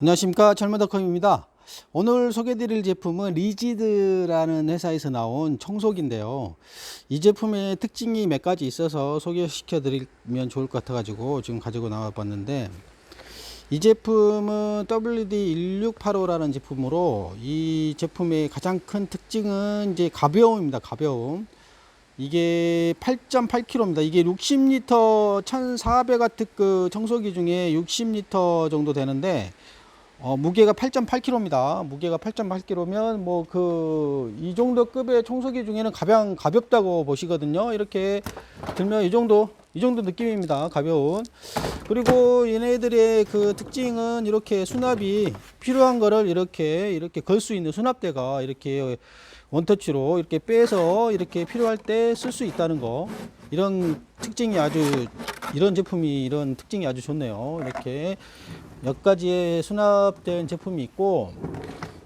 안녕하십니까. 젊은닷컴입니다. 오늘 소개드릴 제품은 리지드라는 회사에서 나온 청소기인데요. 이 제품의 특징이 몇 가지 있어서 소개시켜 드리면 좋을 것 같아 가지고 지금 가지고 나와 봤는데 이 제품은 WD1685라는 제품으로 이 제품의 가장 큰 특징은 이제 가벼움입니다. 가벼움. 이게 8.8kg입니다. 이게 60리터 1400와트 그 청소기 중에 60리터 정도 되는데 어, 무게가 8.8kg입니다. 무게가 8.8kg면 뭐 그 이 정도 급의 청소기 중에는 가장 가볍다고 보시거든요. 이렇게 들면 이 정도 이 정도 느낌입니다. 가벼운. 그리고 얘네들의 그 특징은 이렇게 수납이 필요한 거를 이렇게 이렇게 걸 수 있는 수납대가 이렇게 원터치로 이렇게 빼서 이렇게 필요할 때 쓸 수 있다는 거 이런 특징이 아주 이런 제품이 이런 특징이 아주 좋네요 이렇게 몇 가지의 수납된 제품이 있고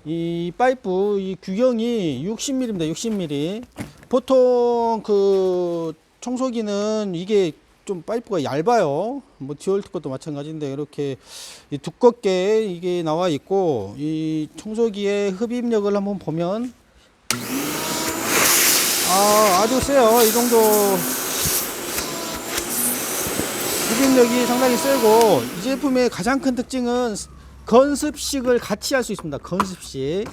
이 파이프 이 규격이 60mm입니다 60mm 보통 그 청소기는 이게 좀 파이프가 얇아요 뭐 디올트 것도 마찬가지인데 이렇게 이 두껍게 이게 나와 있고 이 청소기의 흡입력을 한번 보면 아, 아주 세요. 이 정도 흡입력이 상당히 세고 이 제품의 가장 큰 특징은 건습식을 같이 할 수 있습니다. 건습식.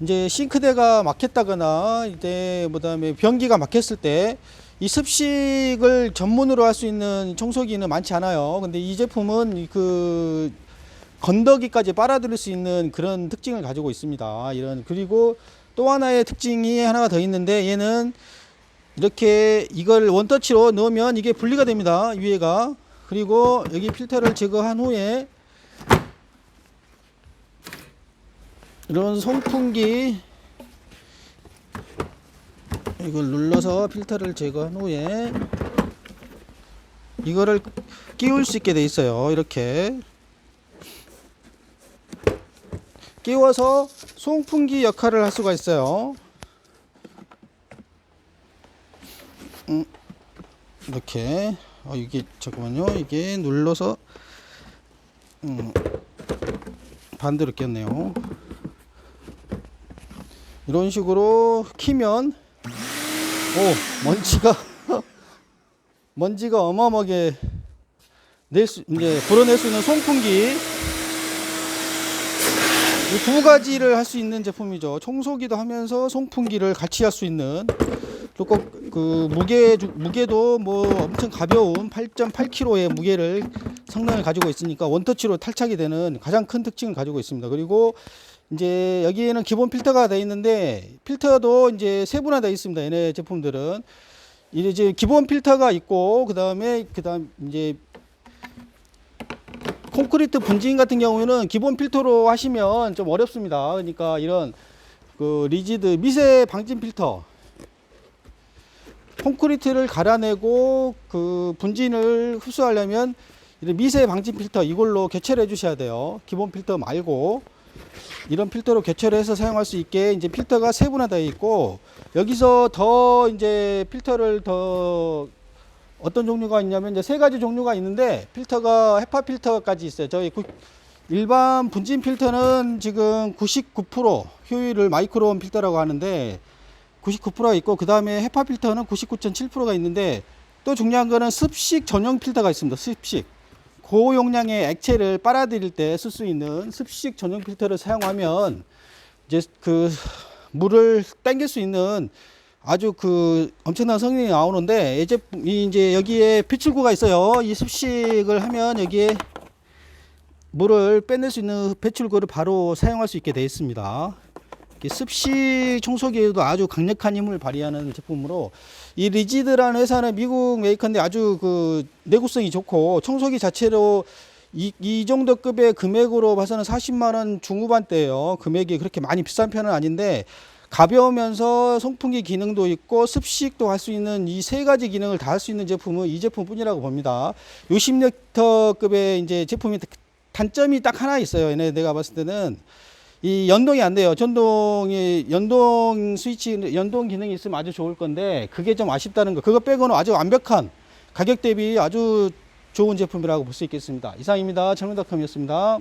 이제 싱크대가 막혔다거나 이제 그다음에 변기가 막혔을 때 이 습식을 전문으로 할 수 있는 청소기는 많지 않아요. 근데 이 제품은 그 건더기까지 빨아들일 수 있는 그런 특징을 가지고 있습니다. 이런 그리고 또 하나의 특징이 하나가 더 있는데 얘는 이렇게 이걸 원터치로 넣으면 이게 분리가 됩니다. 위에가 그리고 여기 필터를 제거한 후에 이런 송풍기 이걸 눌러서 필터를 제거한 후에 이거를 끼울 수 있게 돼 있어요. 이렇게 끼워서 송풍기 역할을 할 수가 있어요. 음, 이렇게 어, 이게 잠깐만요. 이게 눌러서 음, 반대로 꼈네요. 이런 식으로 키면 오 먼지가 먼지가 어마어마하게 낼 수 이제 불어낼 수 있는 송풍기 이 두 가지를 할 수 있는 제품이죠. 청소기도 하면서 송풍기를 같이 할 수 있는 그리고 그 무게 주- 무게도 뭐 엄청 가벼운 8.8kg의 무게를 성능을 가지고 있으니까 원터치로 탈착이 되는 가장 큰 특징을 가지고 있습니다. 그리고 이제 여기에는 기본 필터가 되어 있는데 필터도 이제 세분화 되어 있습니다. 얘네 제품들은 이제 기본 필터가 있고 그다음에 그다음 이제 콘크리트 분진 같은 경우에는 기본 필터로 하시면 좀 어렵습니다. 그러니까 이런 그 리지드 미세 방진 필터 콘크리트를 갈아내고 그 분진을 흡수하려면 미세 방진 필터 이걸로 교체를 해 주셔야 돼요. 기본 필터 말고 이런 필터로 교체를 해서 사용할 수 있게 이제 필터가 세분화되어 있고 여기서 더 이제 필터를 더 어떤 종류가 있냐면 이제 세 가지 종류가 있는데 필터가 헤파 필터까지 있어요. 저희 구- 일반 분진 필터는 지금 99% 효율을 마이크로온 필터라고 하는데 99%가 있고 그 다음에 헤파 필터는 99.7%가 있는데 또 중요한 거는 습식 전용 필터가 있습니다. 습식 고용량의 액체를 빨아들일 때 쓸 수 있는 습식 전용 필터를 사용하면 이제 그 물을 땡길 수 있는 아주 그 엄청난 성능이 나오는데 이제 이 이제 여기에 배출구가 있어요. 이 습식을 하면 여기에 물을 빼낼 수 있는 배출구를 바로 사용할 수 있게 되어 있습니다. 습식 청소기에도 아주 강력한 힘을 발휘하는 제품으로 이 리지드라는 회사는 미국 메이커인데 아주 그 내구성이 좋고 청소기 자체로 이, 이 정도 급의 금액으로 봐서는 40만 원 중후반대예요. 금액이 그렇게 많이 비싼 편은 아닌데 가벼우면서 송풍기 기능도 있고 습식도 할 수 있는 이 세 가지 기능을 다 할 수 있는 제품은 이 제품뿐이라고 봅니다. 60리터급의 이제 제품이 단점이 딱 하나 있어요. 얘네 내가 봤을 때는 이 연동이 안 돼요. 전동이 연동 스위치 연동 기능이 있으면 아주 좋을 건데 그게 좀 아쉽다는 거. 그거 빼고는 아주 완벽한 가격 대비 아주 좋은 제품이라고 볼 수 있겠습니다. 이상입니다. 철문닷컴이었습니다.